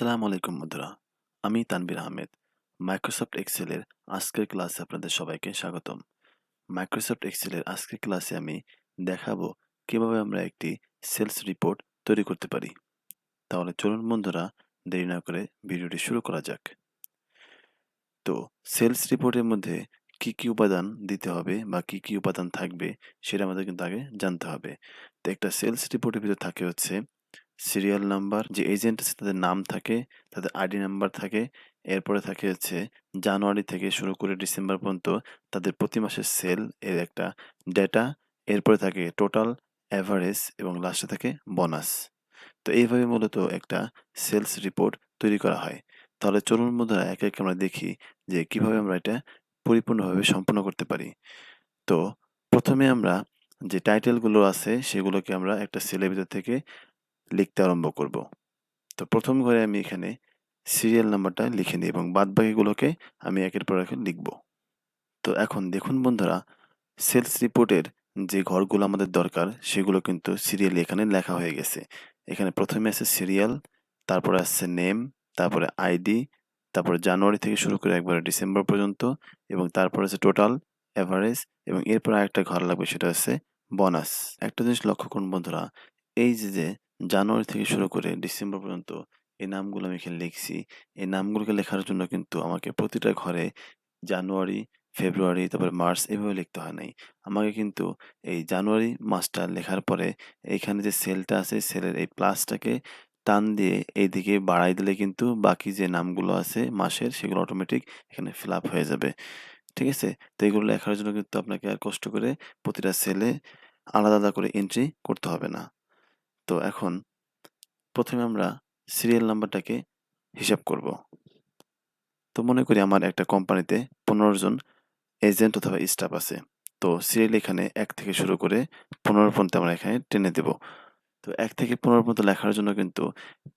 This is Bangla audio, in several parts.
আসসালামু আলাইকুম বন্ধুরা, আমি তানবির আহমেদ মাইক্রোসফট এক্সেলের আজকের ক্লাসে আপনাদের সবাইকে স্বাগতম। মাইক্রোসফট এক্সেলের আজকের ক্লাসে আমি দেখাবো কীভাবে আমরা একটি সেলস রিপোর্ট তৈরি করতে পারি। তাহলে চলুন বন্ধুরা, দেরি না করে ভিডিওটি শুরু করা যাক। তো সেলস রিপোর্টের মধ্যে কি কি উপাদান দিতে হবে বা কি কি উপাদান থাকবে সেটা আমাদের কিন্তু আগে জানতে হবে। তো একটা সেলস রিপোর্টের ভিতরে থাকে হচ্ছে সিরিয়াল নাম্বার যে এজেন্ট আছে তাদের নাম থাকে, তাদের আইডি নাম্বার থাকে, এরপরে থাকে হচ্ছে জানুয়ারি থেকে শুরু করে ডিসেম্বর পর্যন্ত তাদের প্রতি মাসের সেল এর একটা ডেটা এরপরে থাকে টোটাল অ্যাভারেজ এবং লাস্টে থাকে বোনাস তো এইভাবে মূলত একটা সেলস রিপোর্ট তৈরি করা হয়। তাহলে চলুন বন্ধুরা একে একে আমরা দেখি যে কীভাবে আমরা এটা পরিপূর্ণভাবে সম্পন্ন করতে পারি। তো প্রথমে আমরা যে টাইটেলগুলো আছে সেগুলোকে আমরা একটা সেলের ভিতর থেকে লিখতে আরম্ভ করব। তো প্রথম ঘরে আমি এখানে সিরিয়াল নাম্বারটা লিখে নিই এবং বাদ বাকিগুলোকে আমি একের পর এক লিখব। তো এখন দেখুন বন্ধুরা সেলস রিপোর্টের যে ঘরগুলো আমাদের দরকার, সেগুলো কিন্তু সিরিয়াল এখানে লেখা হয়ে গেছে। এখানে প্রথমে আছে সিরিয়াল তারপরে আসছে নেম তারপরে আইডি তারপরে জানুয়ারি থেকে শুরু করে একবারে ডিসেম্বর পর্যন্ত এবং তারপরে আছে টোটাল অ্যাভারেজ এবং এরপর আরেকটা ঘর লাগবে, সেটা হচ্ছে বোনাস একটা জিনিস লক্ষ্য করুন বন্ধুরা, এই যে যে জানুয়ারি থেকে শুরু করে ডিসেম্বর পর্যন্ত এই নামগুলো আমি এখানে লিখছি। এই নামগুলোকে লেখার জন্য কিন্তু আমাকে প্রতিটা ঘরে জানুয়ারি, ফেব্রুয়ারি, তারপরে মার্চ এভাবে লিখতে হয় নাই। আমাকে কিন্তু এই জানুয়ারি মাসটা লেখার পরে এইখানে যে সেলটা আছে, সেলের এই প্লাসটাকে টান দিয়ে এইদিকে বাড়াই দিলে কিন্তু বাকি যে নামগুলো আছে মাসের, সেগুলো অটোমেটিক এখানে ফিল আপ হয়ে যাবে। ঠিক আছে? তো এগুলো লেখার জন্য কিন্তু আপনাকে আর কষ্ট করে প্রতিটা সেলে আলাদা আলাদা করে এন্ট্রি করতে হবে না। তো এখন প্রথমে আমরা সিরিয়াল নাম্বারটাকে হিসাব করব। তো মনে করি আমার একটা কোম্পানিতে পনেরো জন এজেন্ট অথবা স্টাফ আছে। তো সিরিয়াল এখানে এক থেকে শুরু করে পনেরো পর্যন্ত আমরা এখানে টেনে দেব। তো এক থেকে পনেরো পর্যন্ত লেখার জন্য কিন্তু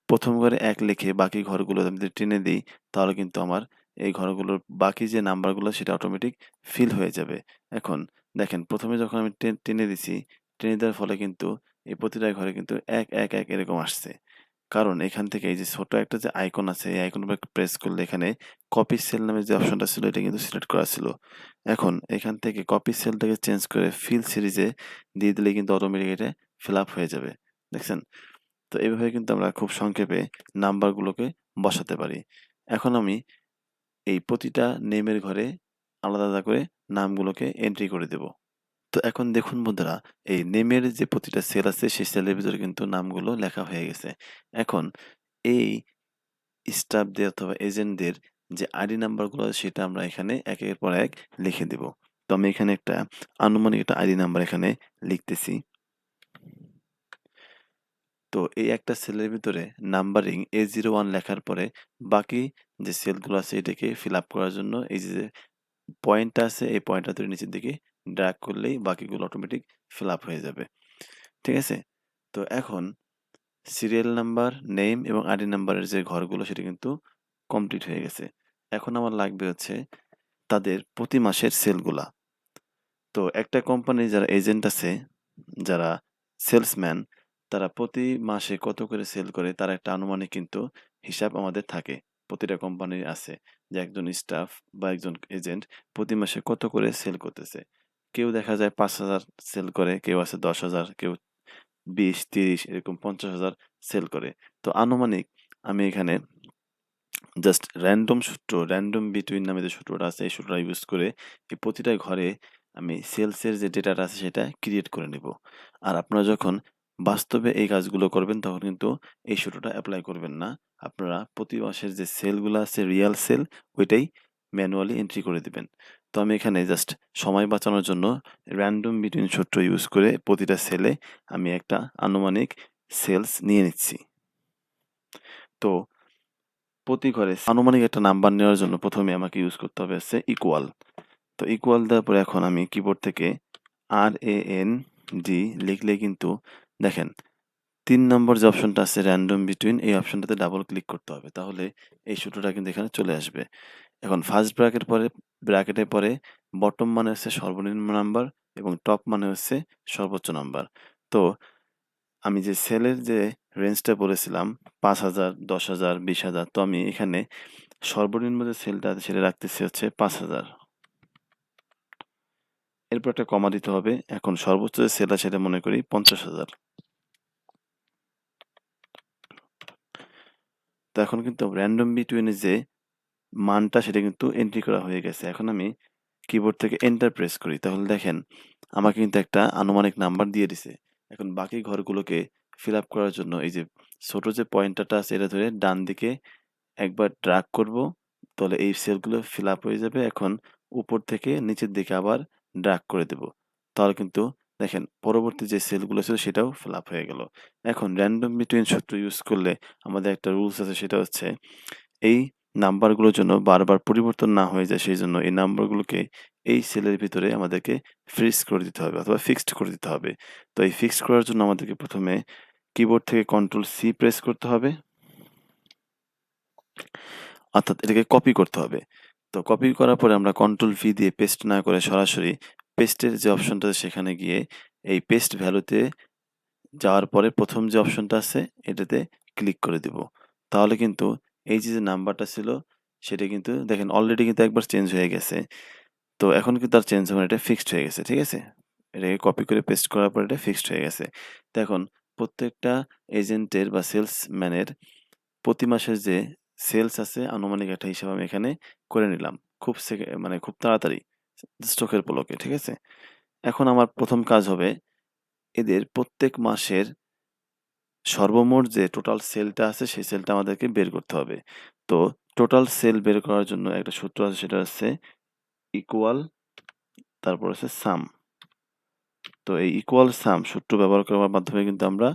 প্রথম ঘরে এক লিখে বাকি ঘরগুলো আমি যদি টেনে দিই, তাহলে কিন্তু আমার এই ঘরগুলোর বাকি যে নাম্বারগুলো, সেটা অটোমেটিক ফিল হয়ে যাবে। এখন দেখেন, প্রথমে যখন আমি টেনে দিছি, টেনে দেওয়ার ফলে কিন্তু এই প্রতিটা ঘরে কিন্তু এক এক এক এরকম আসছে। কারণ এখান থেকে এই যে ছোট একটা যে আইকন আছে, এই আইকন প্রেস করলে এখানে কপি সেল নামে যে অপশনটা ছিল, এটা কিন্তু সিলেক্ট করা ছিল। এখন এখান থেকে কপি সেলটাকে চেঞ্জ করে ফিল সিরিজে দিয়ে দিলে কিন্তু অটোমেটিক এটা ফিল আপ হয়ে যাবে। দেখছেন? তো এইভাবে কিন্তু আমরা খুব সংক্ষেপে নাম্বারগুলোকে বসাতে পারি। এখন আমি এই প্রতিটা নেমের ঘরে আলাদা আলাদা করে নামগুলোকে এন্ট্রি করে দেব। তো এখন দেখুন বন্ধুরা, এই নেমের যে প্রতিটা সেল আছে, সেই সেলের ভিতরে কিন্তু নামগুলো লেখা হয়ে গেছে। এখন এই স্টাফদের অথবা এজেন্টদের যে আইডি নাম্বারগুলো আছে, সেটা আমরা এখানে একের পর এক লিখে দেব। তো আমি এখানে একটা আনুমানিক একটা আইডি নাম্বার এখানে লিখতেছি। তো এই একটা সেলের ভিতরে নাম্বারিং এ জিরো ওয়ান লেখার পরে বাকি যে সেলগুলো আছে, এটাকে ফিল আপ করার জন্য এই যে পয়েন্টটা আছে, এই পয়েন্টটা ধরে নিচের দিকে ড্র্যাগ করলেই বাকিগুলো অটোমেটিক ফিল আপ হয়ে যাবে। ঠিক আছে? তো এখন সিরিয়াল নাম্বার নেম এবং আইডি নাম্বারের যে ঘরগুলো সেটা কিন্তু কমপ্লিট হয়ে গেছে। এখন আমার লাগবে হচ্ছে তাদের প্রতি মাসের সেলগুলা তো একটা কোম্পানির যারা এজেন্ট আছে, যারা সেলসম্যান তারা প্রতি মাসে কত করে সেল করে তার একটা আনুমানিক কিন্তু হিসাব আমাদের থাকে। প্রতিটা কোম্পানির আছে যে একজন স্টাফ বা একজন এজেন্ট প্রতি মাসে কত করে সেল করতেছে। কেউ দেখা যায় পাঁচ হাজার সেল করে, কেউ আছে দশ হাজার, কেউ বিশ, তিরিশ, এরকম পঞ্চাশ হাজার সেল করে। তো আনুমানিক আমি এখানে জাস্ট র্যান্ডম সূত্র র্যান্ডম বিটুইন নামে যে সূত্রটা আছে, এই সূত্রটা ইউজ করে এই প্রতিটা ঘরে আমি সেলসের যে ডেটাটা আছে সেটা ক্রিয়েট করে নেব। আর আপনারা যখন বাস্তবে এই কাজগুলো করবেন, তখন কিন্তু এই সূত্রটা অ্যাপ্লাই করবেন না। আপনারা প্রতি মাসের যে সেলগুলো আছে রিয়াল সেল ওইটাই ম্যানুয়ালি এন্ট্রি করে দিবেন। তো আমি এখানে জাস্ট সময় বাঁচানোর জন্য র্যান্ডম বিটুইন সূত্র ইউজ করে প্রতিটা সেলে আমি একটা আনুমানিক সেলস নিয়ে নিচ্ছি। তো প্রতি ঘরে আনুমানিক একটা নাম্বার নেওয়ার জন্য প্রথমে আমাকে ইউজ করতে হবে হচ্ছে ইকুয়াল তো ইকুয়াল দেওয়ার পরে এখন আমি কিবোর্ড থেকে আর এ এন ডি লিখলে কিন্তু দেখেন, তিন নম্বর যে অপশনটা আছে র্যান্ডম বিটুইন এই অপশনটাতে ডাবল ক্লিক করতে হবে, তাহলে এই সূত্রটা কিন্তু এখানে চলে আসবে। এখন ফার্স্ট ব্র্যাকেট পরে ব্র্যাকেটের পরে বটম মানে হচ্ছে সর্বনিম্ন নাম্বার এবং টপ মানে হচ্ছে সর্বোচ্চ নাম্বার তো আমি যে সেলের যে রেঞ্জটা বলেছিলাম পাঁচ হাজার দশ হাজার বিশ হাজার তো আমি এখানে সর্বনিম্ন যে সেলটা আছে সেটা রাখতেছি হচ্ছে ৫,০০০ এরপর একটা কমা দিতে হবে। এখন সর্বোচ্চ যে সেল আছে সেটা মনে করি ৫০,০০০ তো এখন কিন্তু র‍্যান্ডম বিটুইন যে মানটা সেটা কিন্তু এন্ট্রি করা হয়ে গেছে। এখন আমি কিবোর্ড থেকে এন্টার প্রেস করি। তাহলে দেখেন, আমাকে কিন্তু একটা আনুমানিক নাম্বার দিয়ে দিছে। এখন বাকি ঘরগুলোকে ফিল আপ করার জন্য এই যে ছোট যে পয়েন্টারটা আছে, এটা ধরে ডান দিকে একবার ড্রাগ করব। তাহলে এই সেলগুলো ফিল আপ হয়ে যাবে। এখন উপর থেকে নিচের দিকে আবার ড্রাগ করে দেব। তাহলে কিন্তু দেখেন, পরবর্তী যে সেলগুলো ছিল সেটাও ফিল আপ হয়ে গেল। এখন র‍্যান্ডম বিটুইন সূত্র ইউজ করলে আমাদের একটা রুলস আছে, সেটা হচ্ছে এই নাম্বারগুলোর জন্য বারবার পরিবর্তন না হয়ে যায় সেইজন্য এই নাম্বারগুলোকে এই সেলের ভিতরে আমাদেরকে ফ্রিজ করে দিতে হবে অথবা ফিক্সড করে দিতে হবে। তো এই ফিক্সড করার জন্য আমাদেরকে প্রথমে কিবোর্ড থেকে কন্ট্রোল সি প্রেস করতে হবে। অর্থাৎ এটাকে কপি করতে হবে। তো কপি করার পরে আমরা কন্ট্রোল ভি দিয়ে পেস্ট না করে সরাসরি পেস্টের যে অপশনটা সেখানে গিয়ে এই পেস্ট ভ্যালুতে যাওয়ার পরে প্রথম যে অপশনটা আছে এটাতে ক্লিক করে দিব। তাহলে কিন্তু এই যে, যে নাম্বারটা ছিল সেটা কিন্তু দেখেন অলরেডি কিন্তু একবার চেঞ্জ হয়ে গেছে। তো এখন কিন্তু আর চেঞ্জ হবে এটা ফিক্সড হয়ে গেছে। ঠিক আছে? এটাকে কপি করে পেস্ট করার পর এটা ফিক্সড হয়ে গেছে। তো এখন প্রত্যেকটা এজেন্টের বা সেলসম্যানের প্রতি মাসের যে সেলস আছে আনুমানিক একটা হিসাব আমি এখানে করে নিলাম। খুব মানে খুব তাড়াতাড়ি চোখের পলকে। ঠিক আছে? এখন আমার প্রথম কাজ হবে এদের প্রত্যেক মাসের সর্বমোট যে টোটাল সেলটা আছে, সেই সেলটা আমাদেরকে বের করতে হবে। তো টোটাল সেল বের করার জন্য একটা সূত্র আছে, সেটা হচ্ছে ইকুয়াল তারপর হচ্ছে সাম। তো এই ইকুয়াল সাম সূত্র ব্যবহার করার মাধ্যমে কিন্তু আমরা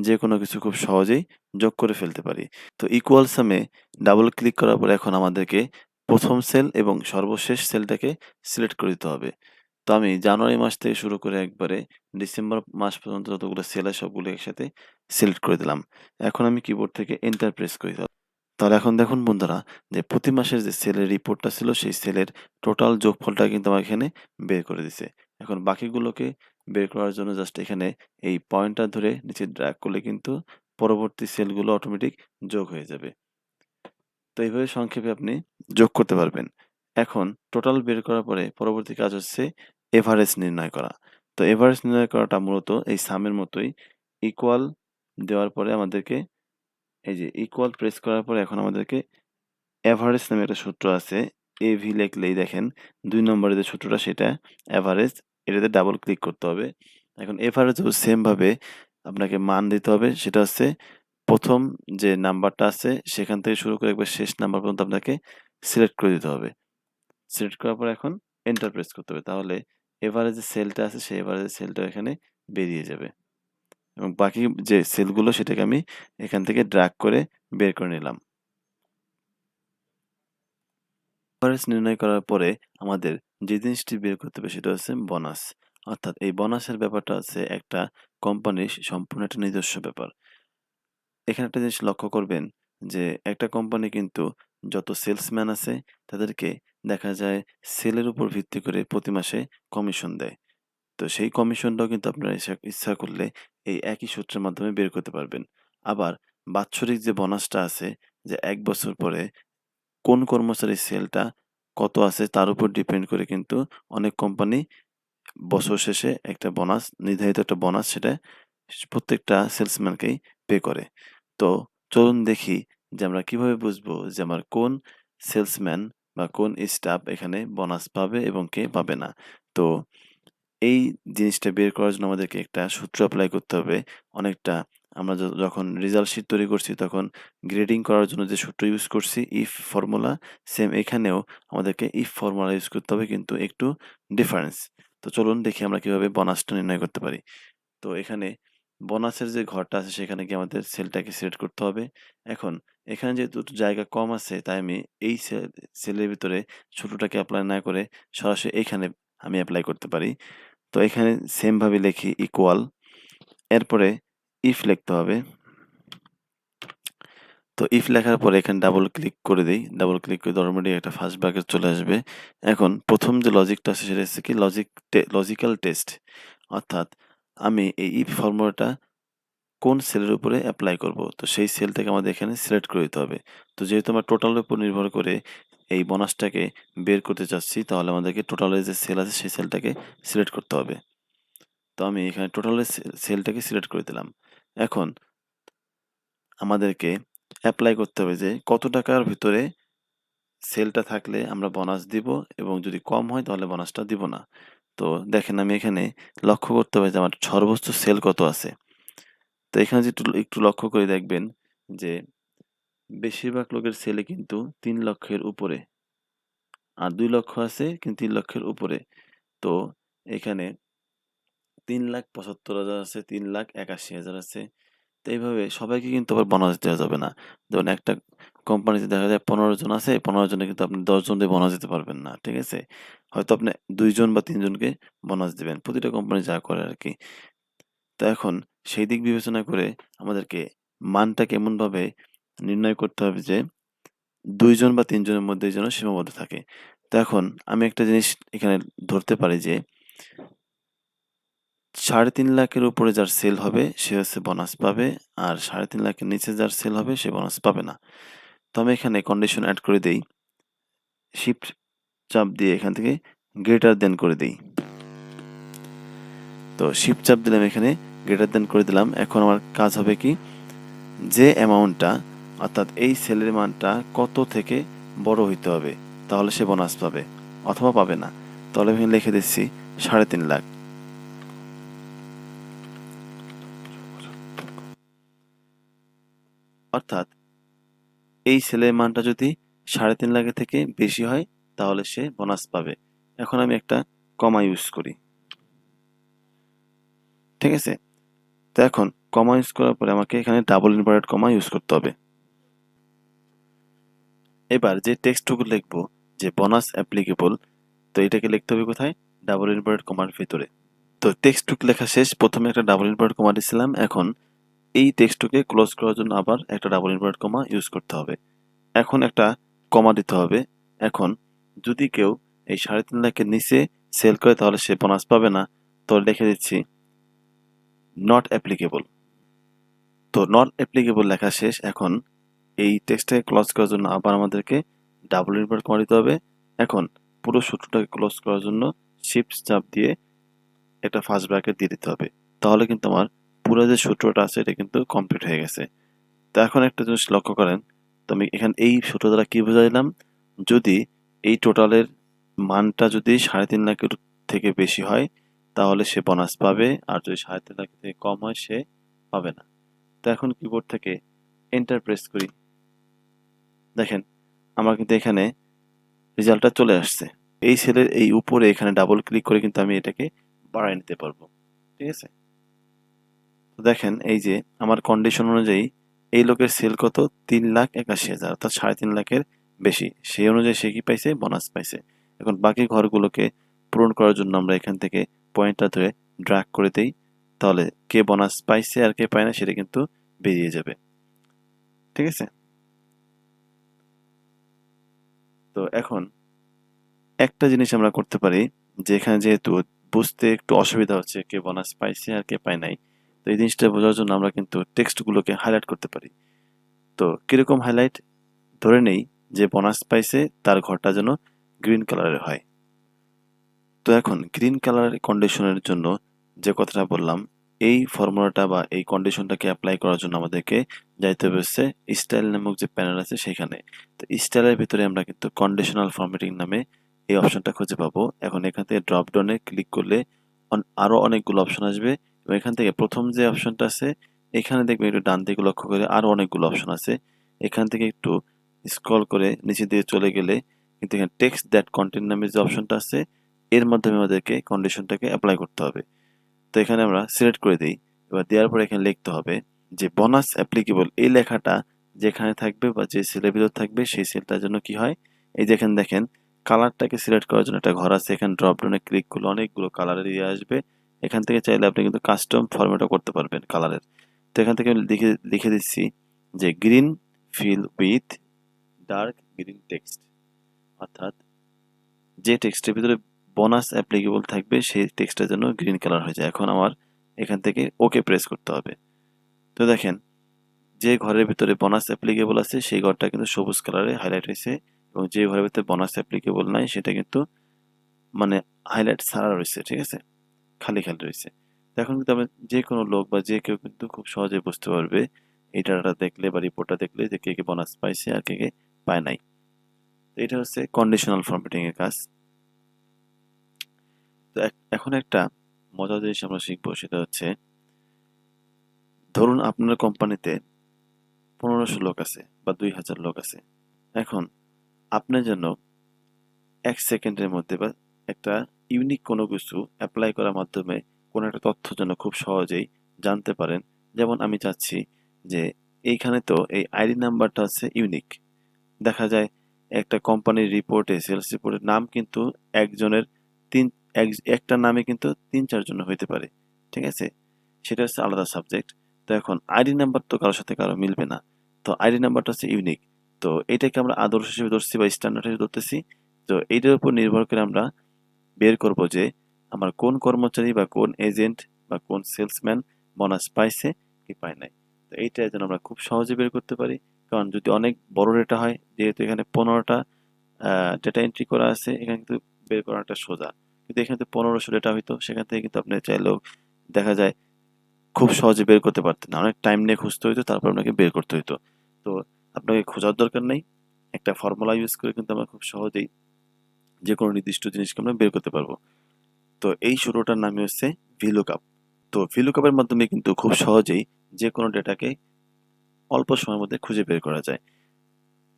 যেকোনো কিছু খুব সহজেই যোগ করে ফেলতে পারি। তো ইকুয়াল সামে ডাবল ক্লিক করার পর এখন আমাদেরকে প্রথম সেল এবং সর্বশেষ সেলটাকে সিলেক্ট করে দিতে হবে। তো আমি জানুয়ারি মাস থেকে শুরু করে একবারে ডিসেম্বর মাস পর্যন্ত যতগুলো সেল হয় সবগুলো একসাথে সিলেক্ট করে দিলাম। এখন আমি কিবোর্ড থেকে এন্টার প্রেস করি। তাহলে এখন দেখুন বন্ধুরা, যে প্রতি মাসের যে সেলের রিপোর্টটা ছিল, সেই সেলের টোটাল যোগফলটা কিন্তু আমার এখানে বের করে দিছে। এখন বাকিগুলোকে বের করার জন্য জাস্ট এখানে এই পয়েন্টটা ধরে নিচে ড্র্যাগ করলে কিন্তু পরবর্তী সেলগুলো অটোমেটিক যোগ হয়ে যাবে। তো এইভাবে সংক্ষেপে আপনি যোগ করতে পারবেন। এখন টোটাল বের করার পরে পরবর্তী কাজ হচ্ছে এভারেজ নির্ণয় করা। তো এভারেজ নির্ণয় করাটা মূলত এই সামের মতোই ইকুয়াল দেওয়ার পরে আমাদেরকে এই যে ইকুয়াল প্রেস করার পরে এখন আমাদেরকে এভারেজ নামে একটা সূত্র আছে। এভি লিখলেই দেখেন দুই নম্বরের যে সূত্রটা সেটা এভারেজ এটাতে ডাবল ক্লিক করতে হবে। এখন এভারেজও সেম ভাবে আপনাকে মান দিতে হবে, সেটা হচ্ছে প্রথম যে নাম্বারটা আছে সেখান থেকে শুরু করে একবার শেষ নাম্বার পর্যন্ত আপনাকে সিলেক্ট করে দিতে হবে। সিলেক্ট করার পর এখন এন্টার প্রেস করতে হবে। তাহলে এভারেজ সেলটা আছে, সেই এভারেজ সেলটা এখানে বেরিয়ে যাবে। এবং বাকি যে সেলগুলো সেটাকে আমি এখান থেকে ড্রাগ করে বের করে নিলাম। এভারেজ নির্ণয় করার পরে আমাদের যে জিনিসটি বের করতে হবে, সেটা হচ্ছে বোনাস। অর্থাৎ এই বোনাসের ব্যাপারটা হচ্ছে একটা কোম্পানির সম্পূর্ণ একটা নিজস্ব ব্যাপার। এখানে একটা জিনিস লক্ষ্য করবেন যে একটা কোম্পানি কিন্তু যত সেলসম্যান আছে, তাদেরকে দেখা যায় সেলের উপর ভিত্তি করে প্রতি মাসে কমিশন দেয়। তো সেই কমিশনটাও কিন্তু আপনারা ইচ্ছা ইচ্ছা করলে এই একই সূত্রের মাধ্যমে বের করতে পারবেন। আবার বাৎসরিক যে বোনাসটা আছে যে এক বছর পরে কোন কর্মচারীর সেলটা কত আছে তার উপর ডিপেন্ড করে কিন্তু অনেক কোম্পানি বছর শেষে একটা বোনাস নির্ধারিত একটা বোনাস সেটা প্রত্যেকটা সেলসম্যানকেই পে করে। তো চলুন দেখি যে আমরা কীভাবে বুঝব যে আমার কোন সেলসম্যান বা কোন স্টাফ এখানে বোনাস পাবে এবং কে পাবে না। তো এই জিনিসটা বের করার জন্য আমাদেরকে একটা সূত্র অ্যাপ্লাই করতে হবে। অনেকটা আমরা যখন রেজাল্ট শিট তৈরি করছি তখন গ্রেডিং করার জন্য যে সূত্র ইউজ করছি ইফ ফর্মুলা সেম এখানেও আমাদেরকে ইফ ফর্মুলা ইউজ করতে হবে কিন্তু একটু ডিফারেন্স। তো চলুন দেখি আমরা কীভাবে বোনাসটা নির্ণয় করতে পারি। তো এখানে বোনাসের যে ঘরটা আছে সেখানে গিয়ে আমাদের সেলটাকে সিলেক্ট করতে হবে। এখন এখানে যেহেতু জায়গা কম আছে, তাই আমি এই সেল সেলের ভিতরে ছোটোটাকে অ্যাপ্লাই না করে সরাসরি এখানে আমি অ্যাপ্লাই করতে পারি। তো এখানে সেম ভাবে লিখি ইকুয়াল এরপরে ইফ লিখতে হবে। তো ইফ লেখার পরে এখানে ডাবল ক্লিক করে দিই ডাবল ক্লিক করে অটোমেটিক একটা ফার্স্ট ব্র্যাকেট চলে আসবে। এখন প্রথম যে লজিকটা আছে সেটা হচ্ছে কি লজিক লজিক্যাল টেস্ট। অর্থাৎ আমি এই ইফ ফর্মুলাটা কোন সেলের উপরে অ্যাপ্লাই করব? তো সেই সেলটাকে আমাদের এখানে সিলেক্ট করে দিতে হবে। তো যেহেতু আমরা টোটালের উপর নির্ভর করে এই বোনাসটাকে বের করতে চাচ্ছি, তাহলে আমাদেরকে টোটালের যে সেল আছে, সেই সেলটাকে সিলেক্ট করতে হবে। তো আমি এখানে টোটালের সেলটাকে সিলেক্ট করে দিলাম। এখন আমাদেরকে অ্যাপ্লাই করতে হবে যে কত টাকার ভিতরে সেলটা থাকলে আমরা বোনাস দিব এবং যদি কম হয় তাহলে বোনাসটা দিব না। তো দেখেন আমি এখানে লক্ষ্য করতে হবে যে আমার সর্বোচ্চ সেল কত আছে। তো এখানে যদি একটু লক্ষ্য করে দেখবেন যে বেশিরভাগ লোকের সেলে কিন্তু তিন লক্ষের উপরে। আর দুই লক্ষ আছে, কিন্তু তিন লক্ষের উপরে। তো এখানে তিন লাখ পঁচাত্তর হাজার আছে, তিন লাখ একাশি হাজার আছে। তো এইভাবে সবাইকে কিন্তু আবার বোনাস দেওয়া যাবে না। যেমন একটা কোম্পানিতে দেখা যায় পনেরো জন আছে পনেরো জনে কিন্তু আপনি দশ জন দিয়ে বোনাস দিতে পারবেন না, ঠিক আছে? হয়তো আপনি দুইজন বা তিনজনকে বোনাস দেবেন, প্রতিটা কোম্পানি যা করে আর কি। তো এখন সেই দিক বিবেচনা করে আমাদেরকে মানটা কেমনভাবে নির্ণয় করতে হবে যে দুইজন বা তিনজনের মধ্যে যেন সীমাবদ্ধ থাকে। তো এখন আমি একটা জিনিস এখানে ধরতে পারি যে সাড়ে তিন লাখের উপরে যার সেল হবে, সে হচ্ছে বোনাস পাবে আর সাড়ে তিন লাখের নিচে যার সেল হবে, সে বোনাস পাবে না। তো আমি এখানে কন্ডিশন অ্যাড করে দেই। শিফট চাপ দিয়ে এখান থেকে গ্রেটার দেন করে দেই। তো শিফট চাপ দিলাম এখানে। গ্রেটার দেন করে দিলাম। এখন আমার কাজ হবে কি? যে অ্যামাউন্টটা অর্থাৎ এই সেলের মানটা কত থেকে বড় হইতে হবে, তাহলে সে বোনাস পাবে, অথবা পাবে না। তাহলে আমি লিখে দিচ্ছি সাড়ে তিন লাখ। অর্থাৎ এই সেলের মানটা যদি সাড়ে তিন লাখের থেকে বেশি হয়, তাহলে সে বোনাস পাবে। এখন আমি একটা কমা ইউজ করি। ঠিক আছে? তো এখন কমা ইউজ করার পরে আমাকে এখানে ডাবল ইনভার্টেড কমা ইউজ করতে হবে। এবার যে টেক্সটটুকু লিখব, যে বোনাস অ্যাপ্লিকেবল তো এটাকে লিখতে হবে কোথায়? ডাবল ইনভার্টেড কমার ভিতরে। তো টেক্সটটুকু লেখা শেষ, প্রথমে একটা ডাবল ইনভার্টেড কমা দিয়েছিলাম এখন এই টেক্সটটুকে ক্লোজ করার জন্য আবার একটা ডাবল ইনভার্টেড কমা ইউজ করতে হবে। এখন একটা কমা দিতে হবে। এখন যদি কেউ এই সাড়ে তিন লাখের নিচে সেল করে তাহলে সে বোনাস পাবে না। তো লিখে দিচ্ছি নট অ্যাপ্লিকেবল তো নট অ্যাপ্লিকেবল লেখা শেষ। এখন এই টেক্সটটাকে ক্লোজ করার জন্য আবার আমাদেরকে ডাবল ইনভার্ট কমা দিতে হবে। এখন পুরো সূত্রটাকে ক্লোজ করার জন্য শিফট চাপ দিয়ে একটা ফার্স্ট ব্র্যাকেট দিয়ে দিতে হবে। তাহলে কিন্তু আমার পুরো যে সূত্রটা আছে, এটা কিন্তু কমপ্লিট হয়ে গেছে। তো এখন একটা জিনিস লক্ষ্য করেন। তো আমি এখানে এই সূত্র দ্বারা কি বোঝাইলাম? যদি এই টোটালের মানটা যদি সাড়ে তিন লাখের থেকে বেশি হয় তাহলে সে বোনাস পাবে, আর যদি সাড়ে তিন লাখ থেকে কম হয়, সে পাবে না। তো এখন কিবোর্ড থেকে এন্টার প্রেস করি। দেখেন, আমার কিন্তু এখানে রেজাল্টটা চলে আসছে। এই সেলের এই উপরে এখানে ডাবল ক্লিক করে কিন্তু আমি এটাকে বাড়াই নিতে পারব। ঠিক আছে? তো দেখেন, এই যে আমার কন্ডিশন অনুযায়ী এই লোকের সেল কত? তিন লাখ একাশি হাজার, অর্থাৎ সাড়ে তিন লাখের বেশি। সেই অনুযায়ী সে কি পাইছে? বোনাস পাইছে। এখন বাকি ঘরগুলোকে পূরণ করার জন্য আমরা এখান থেকে পয়েন্টটা ধরে ড্রাগ করে দেই, তাহলে কে বোনাস পাইছে আর কে পায় না সেটা কিন্তু বেরিয়ে যাবে। ঠিক আছে? তো এখন একটা জিনিস আমরা করতে পারি, যে এখানে যেহেতু বুঝতে একটু অসুবিধা হচ্ছে কে বোনাস পাইছে আর কে পায় নাই, তো এই জিনিসটা বোঝার জন্য আমরা কিন্তু টেক্সটগুলোকে হাইলাইট করতে পারি। তো কীরকম হাইলাইট ধরে নেই যে বোনাস পাইছে, তার ঘরটা যেন গ্রিন কালারের হয়। তো এখন গ্রিন কালার কন্ডিশনের জন্য যে কথাটা বললাম, এই ফর্মুলাটা বা এই কন্ডিশনটাকে অ্যাপ্লাই করার জন্য আমাদেরকে যাইতে হবে হচ্ছে স্টাইল নামক যে প্যানেল আছে সেখানে। তো স্টাইলের ভিতরে আমরা কিন্তু কন্ডিশনাল ফরম্যাটিং নামে এই অপশনটা খুঁজে পাবো। এখন এখান থেকে ড্রপ ডাউনে ক্লিক করলে আরও অনেকগুলো অপশন আসবে এবং এখান থেকে প্রথম যে অপশনটা আছে, এখানে দেখবেন একটু ডান দিকে লক্ষ্য করে আরও অনেকগুলো অপশন আছে। এখান থেকে একটু স্ক্রল করে নিচে দিয়ে চলে গেলে কিন্তু এখানে টেক্সট দ্যাট কন্টেন্ট নামে যে অপশনটা আছে এর মাধ্যমে আমাদেরকে কন্ডিশনটাকে অ্যাপ্লাই করতে হবে। তো এখানে আমরা সিলেক্ট করে দিই। এবার দেওয়ার পরে এখানে লিখতে হবে যে বোনাস অ্যাপ্লিকেবল এই লেখাটা যেখানে থাকবে বা যে সেলের ভিতর থাকবে, সেই সেলটার জন্য কি হয়? এই যেখানে দেখেন কালারটাকে সিলেক্ট করার জন্য একটা ঘর আছে। এখানে ড্রপ ডাউনে ক্লিক করলে অনেকগুলো কালারের ইয়ে আসবে। এখান থেকে চাইলে আপনি কিন্তু কাস্টম ফরম্যাটও করতে পারবেন কালারের তো এখান থেকে আমি লিখে লিখে দিচ্ছি যে green fill with dark green text অর্থাৎ যে টেক্সটের ভিতরে বোনাস অ্যাপ্লিকেবল থাকবে, সেই টেক্সটটা যেন গ্রিন কালার হয়ে যায়। এখন আমার এখান থেকে ওকে প্রেস করতে হবে। তো দেখেন, যে ঘরের ভিতরে বোনাস অ্যাপ্লিকেবল আছে, সেই ঘরটা কিন্তু সবুজ কালারে হাইলাইট হয়েছে এবং যে ঘরের ভিতরে বোনাস অ্যাপ্লিকেবল নাই, সেটা কিন্তু মানে হাইলাইট ছাড়া রয়েছে, ঠিক আছে? খালি খালি রয়েছে। এখন কিন্তু আমরা যে কোনো লোক বা যে কেউ কিন্তু খুব সহজে বুঝতে পারবে এই ডাটাটা দেখলে বা রিপোর্টটা দেখলে যে কে কে বোনাস পাইছে আর কে কে পায় নাই। তো এটা হচ্ছে কন্ডিশনাল ফরম্যাটিং এর কাজ। এখন একটা মজার জিনিস আমরা শিখব, সেটা হচ্ছে, ধরুন আপনার কোম্পানিতে পনেরোশো লোক আছে বা দুই হাজার লোক আছে। এখন আপনার জন্য এক সেকেন্ডের মধ্যে বা একটা ইউনিক কোনো কিছু অ্যাপ্লাই করার মাধ্যমে কোনো একটা তথ্য যেন খুব সহজেই জানতে পারেন। যেমন আমি চাচ্ছি যে এইখানে তো এই আইডি নাম্বারটা হচ্ছে ইউনিক দেখা যায় একটা কোম্পানির রিপোর্টে সেলস রিপোর্টের নাম কিন্তু একজনের তিন এক- একটা নামে কিন্তু তিন চারজন হইতে পারে, ঠিক আছে? সেটা হচ্ছে আলাদা সাবজেক্ট তো এখন আইডি নাম্বার তো কারোর সাথে কারও মিলবে না। তো আইডি নাম্বারটা হচ্ছে ইউনিক তো এটাকে আমরা আদর্শ হিসেবে ধরছি বা স্ট্যান্ডার্ড হিসেবে ধরতেছি। তো এইটার উপর নির্ভর করে আমরা বের করব যে আমার কোন কর্মচারী বা কোন এজেন্ট বা কোন সেলসম্যান বোনাস পাইছে কি পায় নাই। তো এইটা যেন আমরা খুব সহজে বের করতে পারি। কারণ যদি অনেক বড় ডেটা হয়, যেহেতু এখানে পনেরোটা ডেটা এন্ট্রি করা আছে, এখানে কিন্তু বের করাটা সোজা। কিন্তু এখানে তো পনেরোশো ডেটা হইতো সেখান থেকে কিন্তু আপনি চাইলেও দেখা যায় খুব সহজে বের করতে পারতেন। অনেক টাইম নিয়ে খুঁজতে হইতো, তারপর আপনাকে বের করতে হইতো। তো আপনাকে খোঁজার দরকার নেই। একটা ফর্মুলা ইউজ করে কিন্তু আমরা খুব সহজেই যে কোনো নির্দিষ্ট জিনিসকে আমরা বের করতে পারব। তো এই শুরুটার নামই হচ্ছে ভিলুকাপ তো ভিলুকাপের মাধ্যমে কিন্তু খুব সহজেই যে কোনো ডেটাকে অল্প সময়ের মধ্যে খুঁজে বের করা যায়।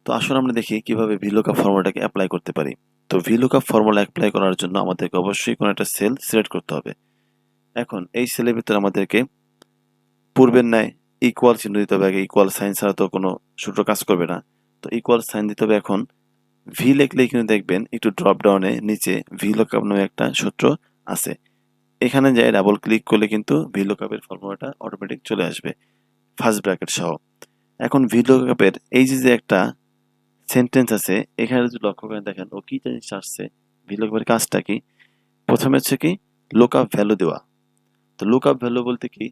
তো আসুন আমরা দেখি কীভাবে ভিলুকাপ ফর্মুলাটাকে অ্যাপ্লাই করতে পারি। তো ভিলুকাপ ফর্মুলা অ্যাপ্লাই করার জন্য আমাদেরকে অবশ্যই কোনো একটা সেল সিলেক্ট করতে হবে। এখন এই সেলের ভিতরে আমাদেরকে পূর্বের ন্যায় ইকুয়াল চিহ্ন দিতে হবে। আগে ইকুয়াল সাইন ছাড়া তো কোনো সূত্র কাজ করবে না। তো ইকুয়াল সাইন দিতে হবে এখন। ভি লিখলেই কিন্তু দেখবেন একটু ড্রপ ডাউনে নিচে ভি লোকআপ নামে একটা সূত্র আছে। এখানে যাই ডাবল ক্লিক করলে কিন্তু ভি লোকআপের ফর্মুলাটা অটোমেটিক চলে আসবে। ফার্স্ট ব্র্যাকেট সহ। এখন ভি লোকআপের এই যে যে একটা সেন্টেন্স আছে, এখানে যদি লক্ষ্য করে দেখেন, ও কি জিনিস আসছে ভি লোকআপের কাজটা কি? প্রথমে হচ্ছে কি লোকআপ ভ্যালু দেওয়া। তো লোকআপ ভ্যালু বলতে কি?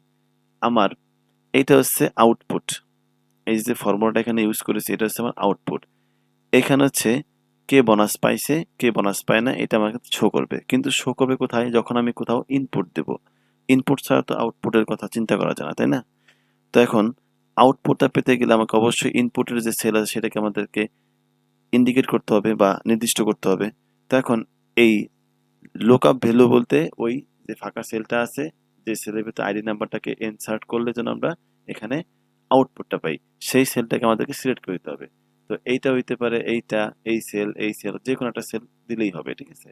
আমার, এইটা হচ্ছে আউটপুট এই যে ফর্মুলাটা এখানে ইউজ করেছি, এটা হচ্ছে আমার আউটপুট এখানে হচ্ছে, কে বোনাস পাইছে, কে বোনাস পায় না, এটা আমাকে শো করবে। কিন্তু শো করবে কোথায়? যখন আমি কোথাও ইনপুট দেব। ইনপুট ছাড়া তো আউটপুটের কথা চিন্তা করা যায় না, তাই না? তো এখন আউটপুটটা পেতে গেলে আমাকে অবশ্যই ইনপুটের যে সেল আছে, সেটাকে আমাদেরকে ইন্ডিকেট করতে হবে বা নির্দিষ্ট করতে হবে। তো এখন এই লোক আপ ভ্যালু বলতে ওই যে ফাঁকা সেলটা আছে, যে সেলের ভিতরে আইডি নাম্বারটাকে ইনসার্ট করলে যেন আমরা এখানে আউটপুটটা পাই, সেই সেলটাকে আমাদেরকে সিলেক্ট করে দিতে হবে। তো এইটা হইতে পারে এইটা, এই সেল এই সেল যে কোনো একটা সেল দিলেই হবে, ঠিক আছে?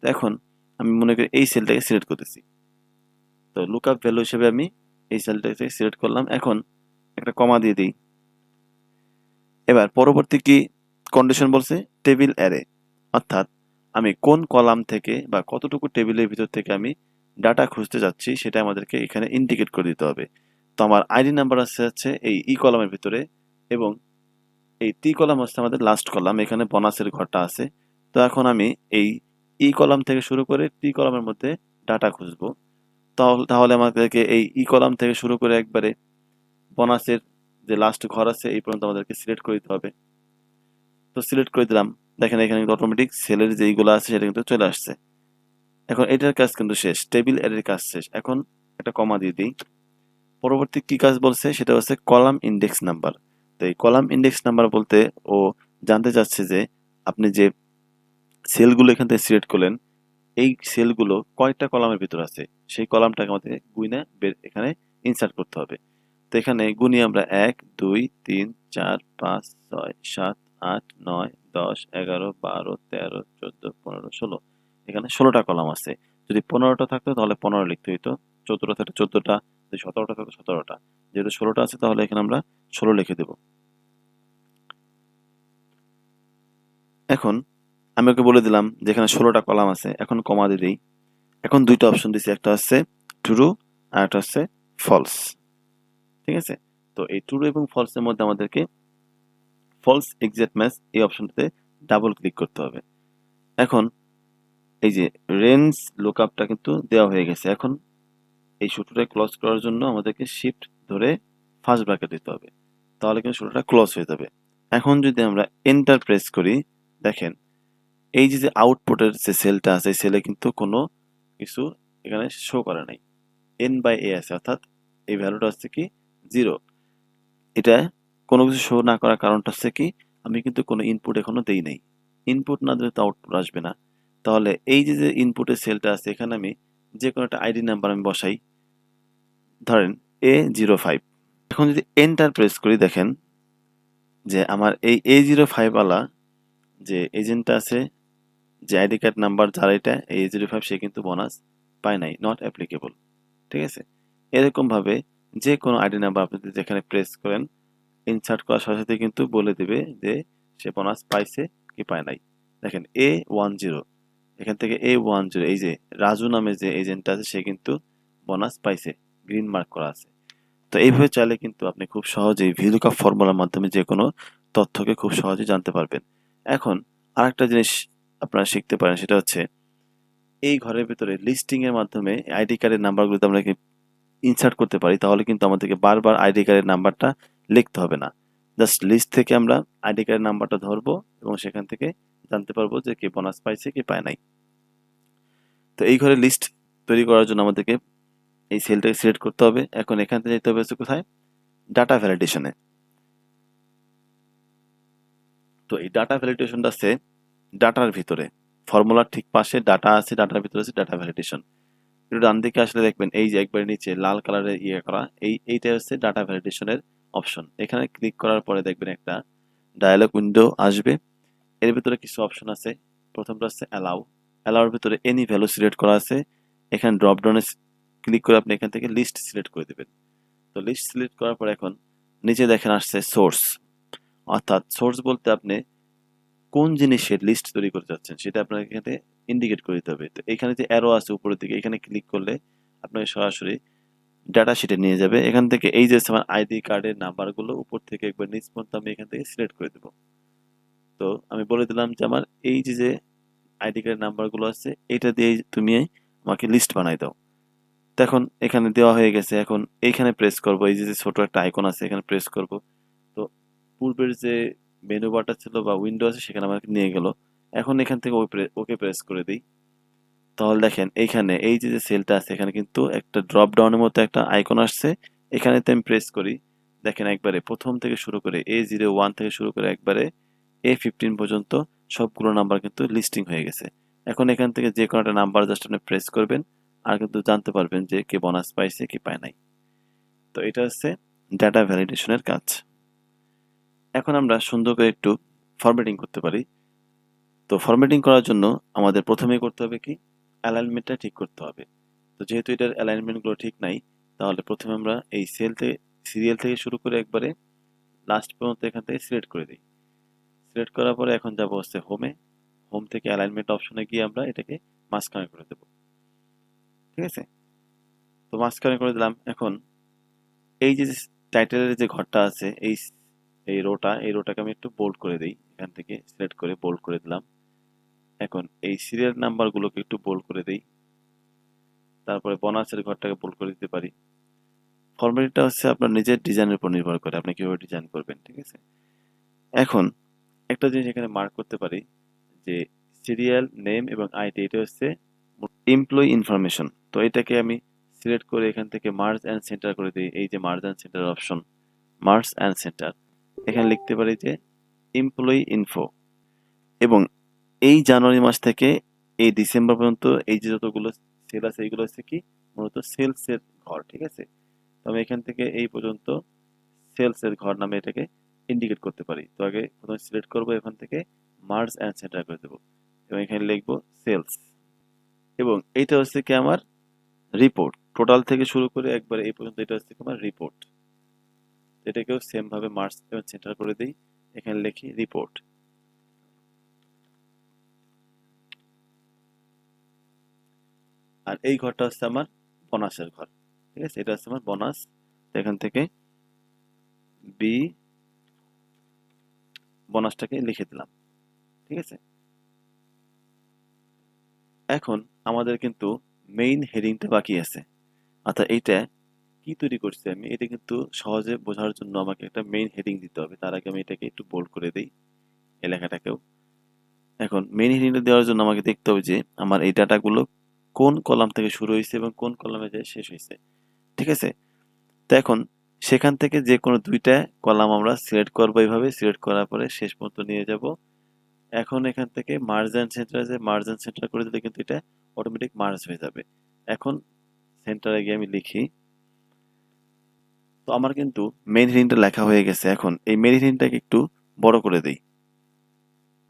তো এখন আমি মনে করি এই সেলটাকে সিলেক্ট করতেছি। তো লুক আপ ভ্যালু হিসেবে আমি এই সেলটাকে সিলেক্ট করলাম। এখন একটা কমা দিয়ে দিই। এবার পরবর্তী কি কন্ডিশন বলছে টেবিল অ্যারে অর্থাৎ আমি কোন কলাম থেকে বা কতটুকু টেবিলের ভিতর থেকে আমি ডাটা খুঁজতে যাচ্ছি সেটা আমাদেরকে এখানে ইন্ডিকেট করে দিতে হবে। তো আমার আইডি নাম্বার আছে হচ্ছে এই ই কলামের ভিতরে এবং এই টি কলাম হচ্ছে আমাদের লাস্ট কলাম এখানে বোনাসের ঘরটা আছে। তো এখন আমি এই ই কলাম থেকে শুরু করে টি কলামের মধ্যে ডাটা খুঁজবো। তাহলে তাহলে আমাদেরকে এই ই কলাম থেকে শুরু করে একবারে বোনাসের যে লাস্ট ঘর আছে, এই পর্যন্ত আমাদেরকে সিলেক্ট করে দিতে হবে। তো সিলেক্ট করে দিলাম। দেখেন এখানে কিন্তু অটোমেটিক সেলের যেইগুলো আছে সেটা কিন্তু চলে আসছে। এখন এটার কাজ কিন্তু শেষ টেবিলের কাজ শেষ। এখন একটা কমা দিয়ে দিই। পরবর্তী কি কাজ বলছে? সেটা হচ্ছে কলাম ইন্ডেক্স নাম্বার তো এই কলাম ইন্ডেক্স নাম্বার বলতে ও জানতে চাচ্ছে যে আপনি যে সেলগুলো এখান থেকে সিলেক্ট করলেন, এই সেলগুলো কয়েকটা কলামের ভিতর আছে? সেই কলামটাকে আমাদের গুইনা বের এখানে ইনসার্ট করতে হবে। তো এখানে গুনি আমরা এক, দুই, তিন, চার, পাঁচ, ছয়, সাত আট, নয়, দশ, এগারো, বারো, তেরো, চোদ্দ, পনেরো, ষোলো। এখানে ষোলোটা কলাম আছে। যদি পনেরোটা থাকতো তাহলে পনেরো লিখতে হইতো। চোদ্দটা থাকতো চোদ্দটা, যদি সতেরোটা থাকতো সতেরোটা। যেহেতু ষোলোটা আছে তাহলে এখানে আমরা ষোলো লিখে দেব। এখন আমি ওকে বলে দিলাম যেখানে ষোলোটা কলাম আছে, এখন কমা দিয়ে দিই। এখন দুইটা অপশন দিচ্ছি একটা হচ্ছে ট্রু আর একটা হচ্ছে ফলস ঠিক আছে? তো এই ট্রু এবং ফলসের মধ্যে আমাদেরকে ফলস এক্সাক্ট ম্যাচ এই অপশনটাতে ডাবল ক্লিক করতে হবে। এখন এই যে রেঞ্জ লুকআপটা কিন্তু দেওয়া হয়ে গেছে। এখন এই সূত্রটা ক্লোজ করার জন্য আমাদেরকে শিফট ধরে ফার্স্ট ব্র্যাকেট দিতে হবে। তাহলে কিন্তু শুরুটা ক্লোজ হয়ে যাবে। এখন যদি আমরা এন্টার প্রেস করি, দেখেন এই যে আউটপুটের যে সেলটা আছে সেলে কিন্তু কোনো কিছু এখানে শো করে নাই। এন বাই এ আছে, অর্থাৎ এই ভ্যালুটা হচ্ছে কি জিরো এটা কোনো কিছু শো না করার কারণটা হচ্ছে কি, আমি কিন্তু কোনো ইনপুট এখনও দেই নাই। ইনপুট না দিলে তো আউটপুট আসবে না। তাহলে এই যে যে ইনপুটের সেলটা আছে, এখানে আমি যে কোনো একটা আইডি নাম্বার আমি বসাই। ধরেন এ জিরো ফাইভ এখন যদি এন্টার প্রেস করি, দেখেন যে আমার এই এ জিরো ফাইভওয়ালা যে এজেন্টটা আছে, যে আইডি কার্ড নাম্বার যার এটা এ জিরো ফাইভ সে কিন্তু বোনাস পায় নাই নট অ্যাপ্লিকেবল ঠিক আছে? এরকমভাবে যে কোনো আইডি নাম্বার আপনি যদি এখানে প্রেস করেন ইনসার্ট করার সাথে সাথে কিন্তু বলে দিবে যে সে বোনাস পাইছে কি পায় নাই। দেখেন এ ওয়ান জিরো এখান থেকে এ ওয়ান জিরো এই যে রাজু নামে যে এজেন্টটা আছে, সে কিন্তু বোনাস পাইছে গ্রিন মার্ক করা আছে। তো এইভাবে চাইলে কিন্তু আপনি খুব সহজেই ভিলুকাপ ফর্মুলার মাধ্যমে যে কোনো তথ্যকে খুব সহজে জানতে পারবেন। এখন আরেকটা জিনিস আপনারা শিখতে পারেন, সেটা হচ্ছে এই ঘরের ভিতরে লিস্টিং এর মাধ্যমে আইডি কার্ডের নাম্বারগুলো আমরা ইনসার্ট করতে পারি, তাহলে কিন্তু আমাদেরকে বারবার আইডি কার্ডের নাম্বারটা লিখতে হবে না। জাস্ট লিস্ট থেকে আমরা আইডি কার্ডের নাম্বারটা ধরবো এবং সেখান থেকে জানতে পারব যে কে বোনাস পাইছে, কি পায় নাই। তো এই ঘরে লিস্ট তৈরি করার জন্য আমাদেরকে এই সেলটাকে সিলেক্ট করতে হবে। এখন এখান থেকে যেতে হবে কোথায়? ডাটা ভ্যালিডেশনে তো এই ডাটা ভ্যালিডেশনটা আছে ডাটার ভিতরে। ফর্মুলার ঠিক পাশে ডাটা আছে ডাটার ভিতরে আছে ডাটা ভ্যালিডেশন একটু ডান দিকে আসলে দেখবেন, এই যে একবার নিচে লাল কালারের ইয়ে করা, এই এইটা হচ্ছে ডাটা ভ্যালিডেশনের অপশন এখানে ক্লিক করার পরে দেখবেন একটা ডায়ালগ উইন্ডো আসবে। এর ভিতরে কিছু অপশন আছে। প্রথমটা হচ্ছে অ্যালাউ অ্যালাউর ভিতরে এনি ভ্যালু সিলেক্ট করা আছে। এখানে ড্রপ ডাউনে ক্লিক করে আপনি এখান থেকে লিস্ট সিলেক্ট করে দেবেন। তো লিস্ট সিলেক্ট করার পর এখন নিচে দেখেন আসছে সোর্স অর্থাৎ সোর্স বলতে আপনি কোন জিনিসের লিস্ট তৈরি করতে চাচ্ছেন সেটা আপনাকে এখানে ইন্ডিকেট করে দিতে হবে। তো এখানে যে অ্যারো আছে উপরের দিকে, এখানে ক্লিক করলে আপনাকে সরাসরি ডাটা শিটে নিয়ে যাবে। এখান থেকে এই যে আমার আইডি কার্ডের নাম্বারগুলো উপর থেকে একবার নিচ পর্যন্ত আমি এখান থেকে সিলেক্ট করে দেবো। তো আমি বলে দিলাম যে আমার এই যে যে আইডি কার্ডের নাম্বারগুলো আছে, এটা দিয়ে তুমি আমাকে লিস্ট বানাই দাও। এখন এখানে দেওয়া হয়ে গেছে। এখন এইখানে প্রেস করব। এই যে ছোট একটা আইকন আছে, এখানে প্রেস করব। তো পূর্বের যে মেনু বারটা ছিল বা উইন্ডো আছে, সেখানে আমাকে নিয়ে গেল। এখন এখান থেকে ওকে প্রেস করে দিই। তাহলে দেখেন, এইখানে এই যে সেলটা আছে, এখানে কিন্তু একটা ড্রপ ডাউনের মতো একটা আইকন আসছে। এখানে আমি প্রেস করি। দেখেন একবারে প্রথম থেকে শুরু করে এ জিরো ওয়ান থেকে শুরু করে একবারে এ ফিফটিন পর্যন্ত সবগুলো নাম্বার কিন্তু লিস্টিং হয়ে গেছে। এখন এখান থেকে যে কোনো একটা নাম্বার জাস্ট আপনি প্রেস করবেন আর কিন্তু জানতে পারবেন যে কে বোনাস পাইছে, কি পায় নাই। তো এটা হচ্ছে ডাটা ভ্যালিডেশনের কাজ। এখন আমরা সুন্দর করে একটু ফরম্যাটিং করতে পারি। তো ফরম্যাটিং করার জন্য আমাদের প্রথমেই করতে হবে কি? অ্যালাইনমেন্টটা ঠিক করতে হবে। তো যেহেতু এটার অ্যালাইনমেন্টগুলো ঠিক নাই, তাহলে প্রথমে আমরা এই সেল থেকে সিরিয়াল থেকে শুরু করে একবারে লাস্ট পর্যন্ত এখান থেকে সিলেক্ট করে দিই। সিলেক্ট করার পরে এখন যাব হচ্ছে হোমে হোম থেকে অ্যালাইনমেন্ট অপশনে গিয়ে আমরা এটাকে মাঝখানে করে দেব। ঠিক আছে? তো মাঝখানে করে দিলাম। এখন এই যে টাইটেলের যে ঘরটা আছে, এই এই রোটা এই রোটাকে আমি একটু বোল্ড করে দিই। এখান থেকে সিলেক্ট করে বোল্ড করে দিলাম। এখন এই সিরিয়াল নাম্বারগুলোকে একটু বোল্ড করে দিই। তারপরে বোনাসের ঘরটাকে বোল্ড করে দিতে পারি। ফর্মালিটিটা হচ্ছে আপনার নিজের ডিজাইনের উপর নির্ভর করে, আপনি কীভাবে ডিজাইন করবেন, ঠিক আছে? এখন একটা জিনিস এখানে মার্ক করতে পারি, যে সিরিয়াল নেম এবং আইডি এটা হচ্ছে এমপ্লয়ি ইনফরমেশন তো এটাকে আমি সিলেক্ট করে এখান থেকে মার্জ অ্যান্ড সেন্টার করে দিই, এই যে merge and center option merge and center এখানে লিখতে পারি যে এমপ্লয়ি ইনফো এবং এই জানুয়ারি মাস থেকে এই ডিসেম্বর পর্যন্ত এই যে যতগুলো সেল আছে, এইগুলো হচ্ছে কি, মূলত সেলসের ঘর, ঠিক আছে? তো আমি এখান থেকে এই পর্যন্ত সেলসের ঘর নামে এটাকে ইন্ডিকেট করতে পারি। তো আগে প্রথমে সিলেক্ট করব, এখান থেকে মার্জ অ্যান্ড সেন্টার করে দেবো। এবং এখানে লিখব সেলস এবং এইটা হচ্ছে কি আমার রিপোর্ট টোটাল থেকে শুরু করে একবার এই পর্যন্ত এটা হচ্ছে আমার রিপোর্ট এটাকেও সেম ভাবে মার্চ সেন্টার করে দিই। এখানে লিখি রিপোর্ট আর এই ঘরটা হচ্ছে আমার বোনাসের ঘর। ঠিক আছে? এটা হচ্ছে আমার বোনাস। এখান থেকে বি বোনাসটাকে লিখে দিলাম। ঠিক আছে? এখন আমাদের কিন্তু মেইন হেডিংটা বাকি আছে। অর্থাৎ এইটা কি তৈরি করছি আমি? এটা কিন্তু সহজে বোঝার জন্য আমাকে একটা মেইন হেডিং দিতে হবে। তার আগে আমি এটাকে একটু বোল্ড করে দিই এই লেখাটাকেও। এখন মেইন হেডিংটা দেওয়ার জন্য আমাকে দেখতে হবে যে আমার এই ডাটাগুলো কোন কলাম থেকে শুরু হয়েছে এবং কোন কলামে যে শেষ হয়েছে ঠিক আছে? তো এখন সেখান থেকে যে কোনো দুইটা কলাম আমরা সিলেক্ট করব এইভাবে। সিলেক্ট করার পরে শেষ পর্যন্ত নিয়ে যাব। এখন এখান থেকে মার্জান সেন্টার আছে। মার্জান সেন্টার করে দিলে কিন্তু এটা অটোমেটিক মার্জ হয়ে যাবে। এখন সেন্টারে গিয়ে আমি লিখি। তো আমার কিন্তু মেন হেডিংটা লেখা হয়ে গেছে। এখন এই মেন হেডিংটাকে একটু বড় করে দিই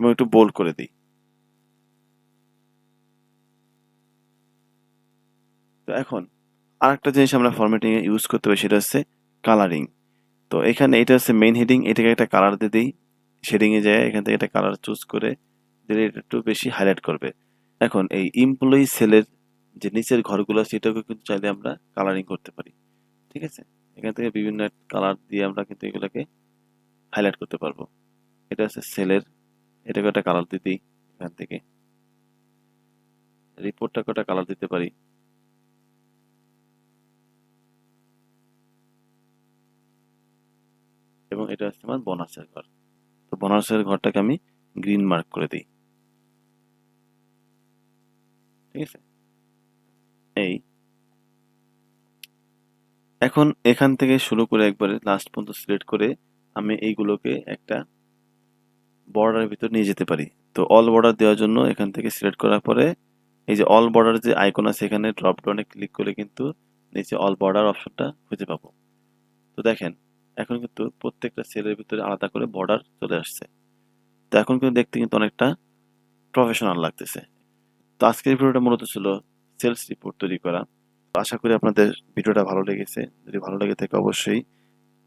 এবং একটু বোল্ড করে দিই। এখন আরেকটা জিনিস আমরা ফরম্যাটিং এ ইউজ করতে পারি, সেটা হচ্ছে কালারিং তো এখানে এটা হচ্ছে মেইন হেডিং এটাকে একটা কালার দিয়ে দিই। শেডিং এ যায়, এখান থেকে একটা কালার চুজ করে দিলে এটা একটু বেশি হাইলাইট করবে। এখন এই এমপ্লয়ি সেলের যে নিচের ঘরগুলো আছে সেটাকে কিন্তু চাইলে আমরা কালারিং করতে পারি। ঠিক আছে? এখান থেকে বিভিন্ন কালার দিয়ে আমরা কিন্তু এগুলোকে হাইলাইট করতে পারব। এটা হচ্ছে সেলের এটাকে একটা কালার দিয়ে দিই এখান থেকে। রিপোর্টটাকে একটা কালার দিতে পারি। এবং এটা হচ্ছে আমার বোনাসের ঘর। তো বোনাসের ঘরটাকে আমি গ্রিন মার্ক করে দিই। ঠিক আছে? এই। এখন এখান থেকে শুরু করে একবারে লাস্ট পর্যন্ত সিলেক্ট করে আমি এইগুলোকে একটা বর্ডারের ভিতর নিয়ে যেতে পারি। তো অল বর্ডার দেওয়ার জন্য এখান থেকে সিলেক্ট করার পরে এই যে অল বর্ডার যে আইকন আছে এখানে ড্রপ ডাউনে ক্লিক করে কিন্তু নিচে অল বর্ডার অপশনটা খুঁজে পাবো। তো দেখেন এখন কিন্তু প্রত্যেকটা সেলের ভিতরে আলাদা করে বর্ডার চলে আসছে। তো এখন কিন্তু দেখতে কিন্তু অনেকটা প্রফেশনাল লাগতেছে। তো আজকের ভিডিওটা মূলত ছিল সেলস রিপোর্ট তৈরি করা। আশা করি আপনাদের ভিডিওটা ভালো লেগেছে। যদি ভালো লেগে থাকে অবশ্যই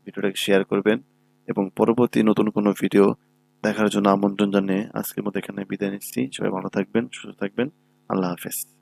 ভিডিওটাকে শেয়ার করবেন এবং পরবর্তী নতুন কোনো ভিডিও দেখার জন্য আমন্ত্রণ জানিয়ে আজকের মতো এখানে বিদায় নিচ্ছি। সবাই ভালো থাকবেন, সুস্থ থাকবেন। আল্লাহ হাফেজ।